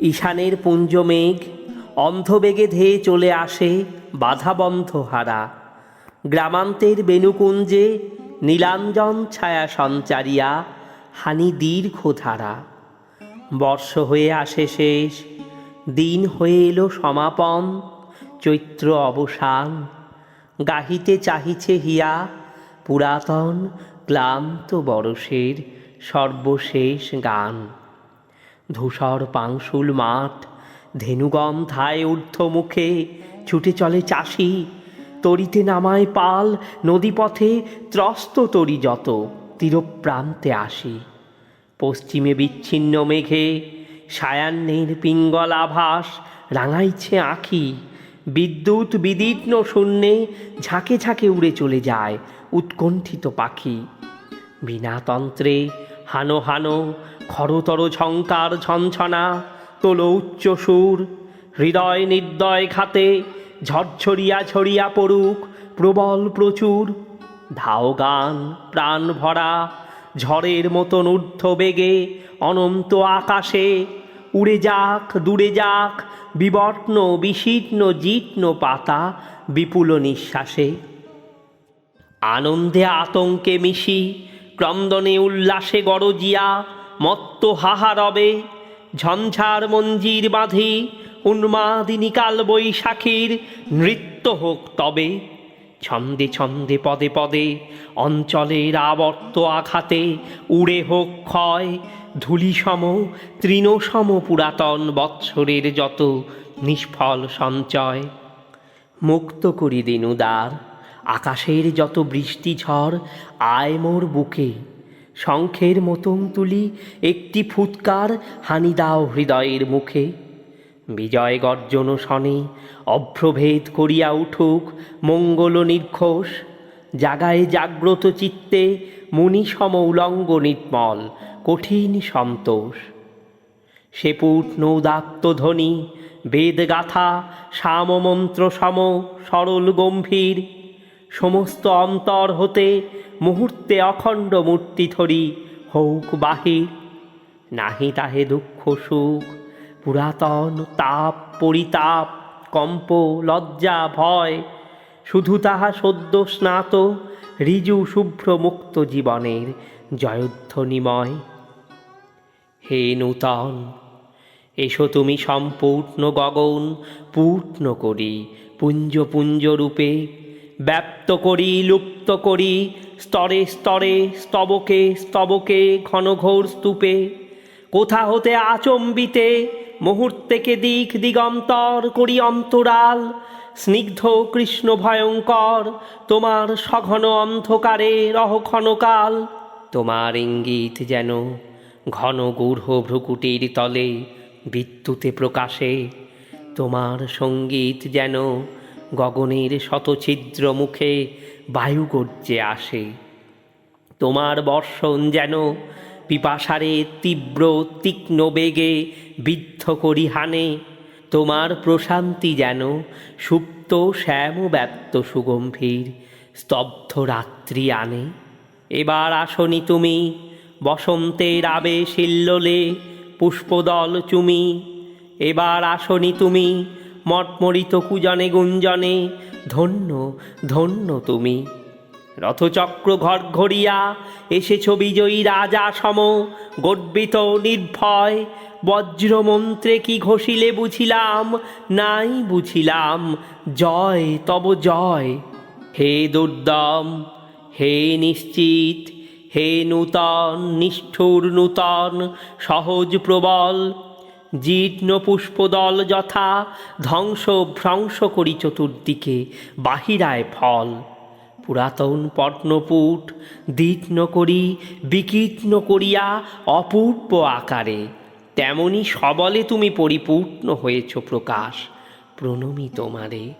ঈশানের পুঞ্জ মেঘ অন্ধবেগে ধেয়ে চলে আসে বাধাবন্ধ হারা গ্রামান্তের বেনুকুঞ্জে নীলাঞ্জন ছায়া সঞ্চারিয়া, হানি দীর্ঘ ধারা বর্ষ হয়ে আসে শেষ, দিন হয়ে এলো সমাপন, চৈত্র অবসান। গাহিতে চাহিছে হিয়া, পুরাতন ক্লান্ত বরষের সর্বশেষ গান। ধূসর পাংশুল মাঠ, ধেনুগম ধায় ঊর্ধ্ব মুখে ছুটে চলে চাষি, তরিতে নামায় পাল, নদীপথে ত্রস্ত তরি যত তীরপ্রান্তে আসি। পশ্চিমে বিচ্ছিন্ন মেঘে সায়ান্নের পিঙ্গল আভাস রাঙাইছে আঁখি, বিদ্যুৎ বিদীর্ণ শূন্যে ঝাঁকে ঝাঁকে উড়ে চলে যায় উৎকণ্ঠিত পাখি। বিনাতন্ত্রে হানো হানো, খরতর ঝঙ্কার ঝনঝনা, তোলো উচ্চ সুর, হৃদয় নির্দয় খাতে ঝরঝরিয়া ছড়িয়া পড়ুক, প্রবল প্রচুর। ধাও গান, প্রাণ ভরা, ঝড়ের মতন ঊর্ধ্ব বেগে, অনন্ত আকাশে, উড়ে যাক, দূরে যাক, বিবর্ণ, বিশীর্ণ, জীর্ণ পাতা বিপুল নিঃশ্বাসে। আনন্দে আতঙ্কে মিশি ক্রন্দনে উল্লাসে গরজিয়া, মত্ত হাহারবে, ঝঞ্ঝার মঞ্জির বাঁধে উন্মাদিনী কাল বৈশাখীর নৃত্য হোক তবে। ছন্দে ছন্দে, পদে পদে, অঞ্চলের আবর্ত আঘাতে, উড়ে হোক ক্ষয়, ধূলিসম, তৃণসম পুরাতন বৎসরের যত নিষ্ফল সঞ্চয়। মুক্ত করি দিন উদার আকাশের যত বৃষ্টি ঝড়, আয় মোর বুকে। শঙ্খের মতন তুলি একটি ফুৎকার হানি দাও হৃদয়ের মুখে। বিজয় গর্জন শনে, অভ্রভেদ করিয়া উঠুক মঙ্গল নির্ঘোষ। জাগায় জাগ্রত চিত্তে মুনিসম উলঙ্গ নির্মল, কঠিন সন্তোষ। সে পূর্ণ উদাত্ত ধ্বনি, বেদগাথা সামমন্ত্র সম সরল গম্ভীর। সমস্ত অন্তর হতে মুহূর্তে অখণ্ড মূর্তি ধরি, হৌক বাহির। নাহি তাহে দুঃখ সুখ, পুরাতন তাপ, পরিতাপ, কম্প, লজ্জা, ভয়, শুধু তাহা সদ্য স্নাত, ঋজু শুভ্র মুক্ত জীবনের জয়ধ্বনিময় হে নূতন, এসো তুমি সম্পূর্ণ গগন পূর্ণ করি, পুঞ্জ পুঞ্জ রূপে ব্যপ্ত করি, লুপ্ত করি, স্তরে স্তরে, স্তবকে স্তবকে, ঘনঘোর স্তূপে। কোথা হতে আচম্বিতে, মুহূর্তেকে দিক দিগন্তর করি অন্তরাল। স্নিগ্ধ কৃষ্ণ ভয়ঙ্কর, তোমার সঘন অন্ধকারে রহ ক্ষণকাল। তোমার ইঙ্গিত যেন ঘন গূঢ় ভ্রুকুটির তলে বিদ্যুতে প্রকাশে। তোমার সংগীত যেন গগনের শতছিদ্র মুখে বায়ু গর্জে আসে। তোমার বর্ষণ যেন পিপাসারে তীব্র তীক্ষ্ণ বেগে বিদ্ধ করি হানে তোমার প্রশান্তি যেন সুপ্ত শ্যাম ব্যপ্ত সুগম্ভীর, স্তব্ধ রাত্রি আনে। এবার আসনি তুমি, বসন্তের আবেশ ইল্লোলে পুষ্পদল চুমি। এবার আসনি তুমি মটমরিত কুজনে গুঞ্জনে, ধন্য ধন্য তুমি। রথচক্র ঘর ঘড়িয়া এসেছ বিজয়ী রাজা সম, গর্বিত নির্ভয়, বজ্রমন্ত্রে কি ঘষিলে বুঝিলাম, নাই বুঝিলাম, জয় তব জয়। হে দুর্দম, হে নিশ্চিত, হে নূতন, নিষ্ঠুর নূতন, সহজ প্রবল জীর্ণ পুষ্পদল যথা ধ্বংস ভ্রংস করি চতুর্দিকে, বাহিরায় ফল। পুরাতন পর্ণপুট দীর্ণ করি, বিকীর্ণ করিয়া অপূর্ব আকারে। তেমনি সবলে তুমি পরিপূর্ণ হয়েছ প্রকাশ, প্রণমী তোমারে।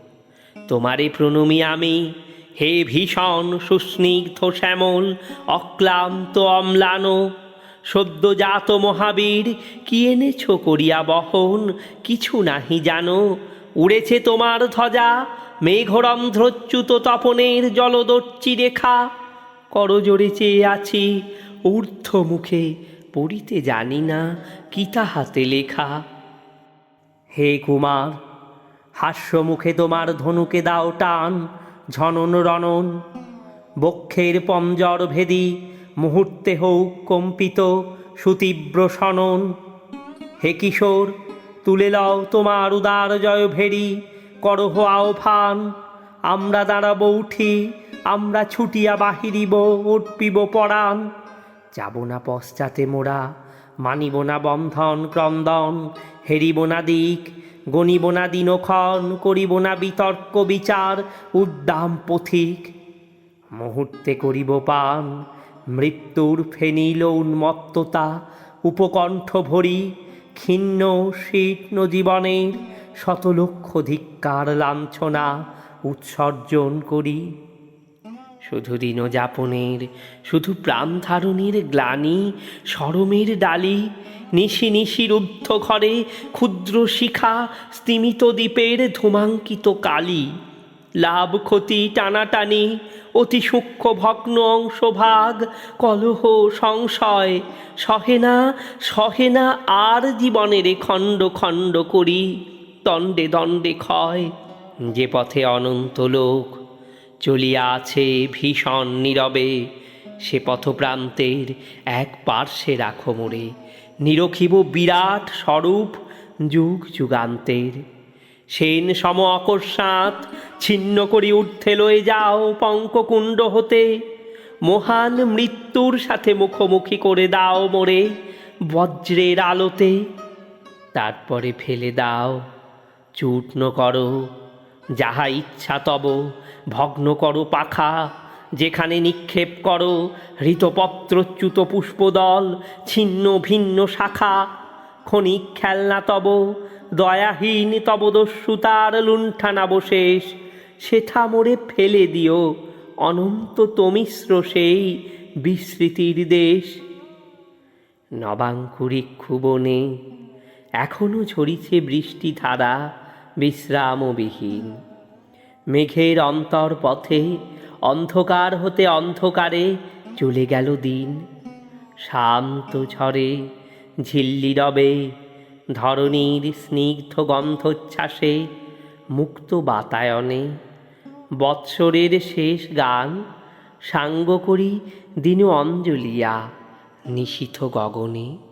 তোমারে প্রণমী আমি, হে ভীষণ সুস্নিগ্ধ শ্যামল, অক্লান্ত অম্লান সদ্যজাত মহাবীর, কি এনেছ করিয়া বহন? কিছু নাহি জানো। উড়েছে তোমার ধ্বজা মেঘরন্ধ্রচ্যুত তপনের জলদর্চি রেখা। করজোড়ে চেয়ে আছি ঊর্ধ্ব মুখে পড়িতে জানি না কি তাহাতে লেখা। হে কুমার, হাস্যমুখে তোমার ধনুকে দাও টান, ঝনন রণন বক্ষের পঞ্জর ভেদি মুহূর্তে হোক কম্পিত, সুতীব্র সনন। হে কিশোর, তুলে লও তোমার উদার জয় ভেরি, করহ আহ্বান। আমরা দাঁড়াবো উঠি, আমরা ছুটিয়া বাহিরিব, উঠপিব পরাণ। যাব না পশ্চাতে মোরা, মানিব না বন্ধন ক্রন্দন। হেরিব না দিক, গণিব না দিনক্ষণ, করিব না বিতর্ক, বিচার, উদ্দাম পথিক। মুহূর্তে করিব পান মৃত্যুর ফেনিল উন্মত্ততা, উপকণ্ঠ ভরি ক্ষীণ শীর্ণ জীবনের শতলক্ষ ধিক্কার লাঞ্ছনা উৎসর্জন করি। শুধু দিনযাপনের শুধু প্রাণ ধারণের গ্লানি, সরমের ডালি, নিশি নিশি রুদ্ধ ঘরে ক্ষুদ্র শিখা স্তিমিত দ্বীপের ধূমাঙ্কিত কালি। লাভ, ক্ষতি, টানাটানি, অতি সূক্ষ্ম ভগ্ন অংশভাগ, কলহ, সংশয় সহে না সহে না আর জীবনের খণ্ড খণ্ড করি, দণ্ডে দণ্ডে ক্ষয়। যে পথে অনন্ত লোক চলিয়া আছে ভীষণ নীরবে, সে পথপ্রান্তের এক পার্শ্বে রাখো মোরে, নিরখিব বিরাট স্বরূপ যুগ যুগান্তের। সেন সম অকস্মাৎ, ছিন্ন করি ঊর্ধ্বে লয়ে যাও পঙ্ককুণ্ড হতে। মহান মৃত্যুর সাথে মুখোমুখি করে দাও মোরে বজ্রের আলোতে। তারপরে ফেলে দাও, চূর্ণ করো, যাহা ইচ্ছা তব। ভগ্ন করো পাখা, যেখানে নিক্ষেপ করো হৃতপত্রচ্যুত পুষ্পদল, ছিন্ন ভিন্ন শাখা। ক্ষণিক খেলনা তব দয়াহীন তব দস্যুতার লুণ্ঠানাবশেষ সেথা মোড়ে ফেলে দিও। অনন্ত তমিশ্র সেই বিস্মৃতির দেশ। নবাঙ্কুরিক্ষু ক্ষুবনে এখনও ঝরিছে বৃষ্টি ধারা বিশ্রামবিহীন। মেঘের অন্তর পথে অন্ধকার হতে অন্ধকারে চলে গেল দিন। শান্ত ঝরে ঝিল্লি রবে ধরণীর স্নিগ্ধ গন্ধোচ্ছ্বাসে মুক্ত বাতায়নে বৎসরের শেষ গান সাঙ্গ করি দিনু অঞ্জলিয়া নিশীথ গগনে।